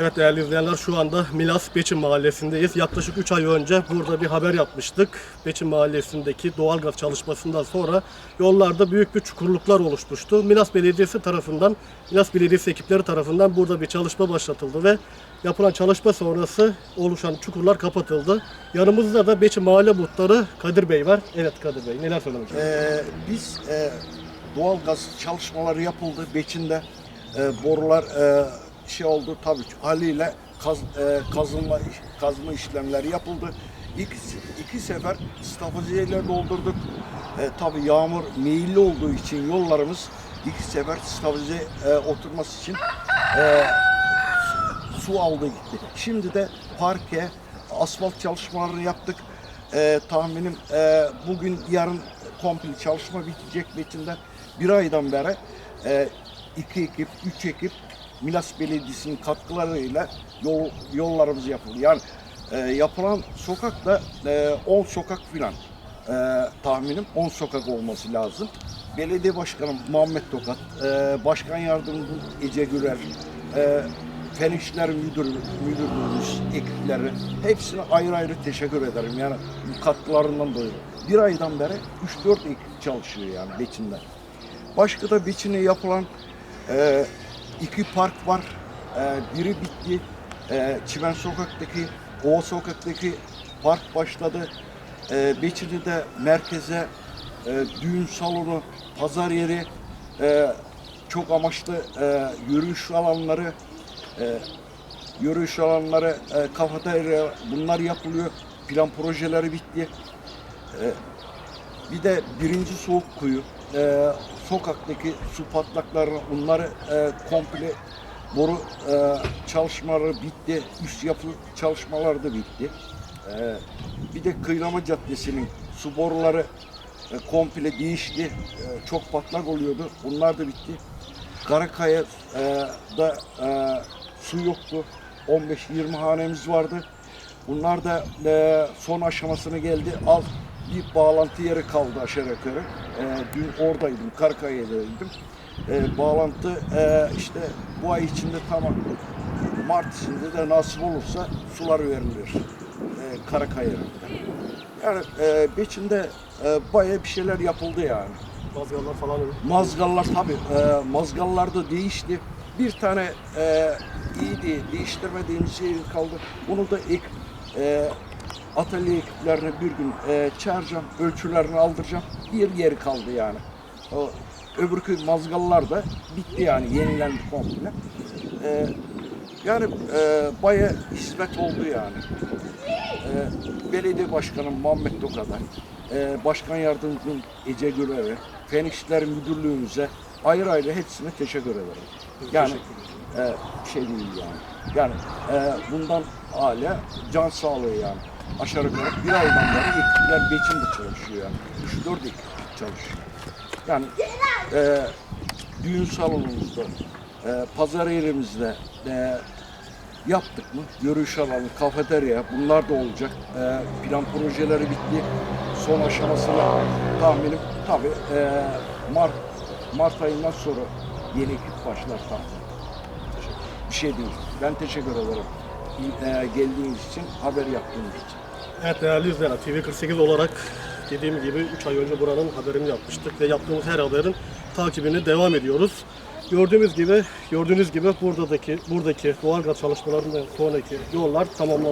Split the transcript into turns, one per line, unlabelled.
Evet değerli izleyenler şu anda Milas Beçin Mahallesi'ndeyiz. Yaklaşık 3 ay önce burada bir haber yapmıştık. Beçin Mahallesi'ndeki doğalgaz çalışmasından sonra yollarda büyük bir çukurluklar oluşmuştu. Milas Belediyesi tarafından, Milas Belediyesi ekipleri tarafından burada bir çalışma başlatıldı ve yapılan çalışma sonrası oluşan çukurlar kapatıldı. Yanımızda da Beçin Mahalle Muhtarı Kadir Bey var. Evet Kadir Bey neler söylemek?
Ee, biz e, doğal gaz çalışmaları yapıldı Beçin'de. E, borular e, şey oldu tabii haliyle kaz, e, kazılma kazma işlemleri yapıldı. İki, iki sefer stafıziyeyle doldurduk. E, tabii yağmur meyilli olduğu için yollarımız iki sefer stafıze e, oturması için e, su aldı gitti. Şimdi de parke, asfalt çalışmalarını yaptık. Ee, tahminim e, bugün yarın komple çalışma bitecek Beçin'de. Bir aydan beri e, iki ekip, üç ekip Milas Belediyesi'nin katkılarıyla yol, yollarımız yapıldı. Yani e, yapılan sokakta e, 10 sokak filan e, tahminim 10 sokak olması lazım. Belediye Başkanı Muhammed Tokat, e, Başkan Yardımcısı Ece Güler, e, Fen İşler Müdür, Müdürlüğümüz, ekipleri hepsine ayrı ayrı teşekkür ederim. Yani katkılarından dolayı. Bir aydan beri 3-4 ekip çalışıyor yani Beçin'de. Başka da Beçin'e yapılan e, iki park var. E, biri bitti. E, Çimen Sokak'taki, Ova Sokak'taki park başladı. E, Beçin'de merkeze e, düğün salonu, pazar yeri, e, çok amaçlı e, yürüyüş alanları, e, yürüyüş alanları, e, kafeterya bunlar yapılıyor. Plan projeleri bitti. E, bir de birinci soğuk kuyu, e, sokaktaki su patlakları, bunları e, komple boru e, çalışmaları bitti. Üst yapı çalışmaları da bitti. E, bir de Kıylama Caddesi'nin su boruları e, komple değişti. E, çok patlak oluyordu. Bunlar da bitti. Karakaya e, e, su yoktu. 15-20 hanemiz vardı. Bunlar da e, son aşamasına geldi. Alt bir bağlantı yeri kaldı aşağı yukarı. E, dün oradaydım, Karakaya'daydım. E, bağlantı e, işte bu ay içinde tamam. Mart içinde de nasip olursa sular verilir. E, Karakaya'da. Yani e, Beçin'de e, bayağı bir şeyler yapıldı yani.
Mazgallar falan
Mazgallar tabi e, mazgallar da değişti. Bir tane e, iyiydi değiştirmediğimiz şey kaldı. Bunu da ilk e, atölye ekiplerine bir gün e, çağıracağım, ölçülerini aldıracağım. Bir yeri kaldı yani. O öbürkü mazgallar da bitti yani yenilendi komple. E, yani e, bayağı hizmet oldu yani. E, belediye başkanı Muhammed Toka'da, e, başkan yardımcım Ece Güler'e, Fen İşler Müdürlüğümüze ayrı ayrı hepsine teşekkür ederim. Yani e, şey değil yani. Yani e, bundan hala can sağlığı yani. Aşağı yukarı bir aydan beri ekipler Beçin'de çalışıyor yani. 3-4 ekip çalışıyor. Yani e, düğün salonumuzda, e, pazar yerimizde, e, yaptık mı? Görüş alanı, kafeterya bunlar da olacak. Ee, plan projeleri bitti. Son aşamasına tahminim tabii e, Mart Mart ayından sonra yeni ekip başlar tahmin. Bir şey değil. Ben teşekkür ederim. Geldiğiniz için, haber yaptığınız için.
Evet değerli izleyenler TV48 olarak dediğim gibi 3 ay önce buranın haberini yapmıştık ve yaptığımız her haberin takibini devam ediyoruz. Gördüğümüz gibi gördüğünüz gibi buradaki buradaki doğalgaz çalışmalarından sonraki yollar tamamlanmış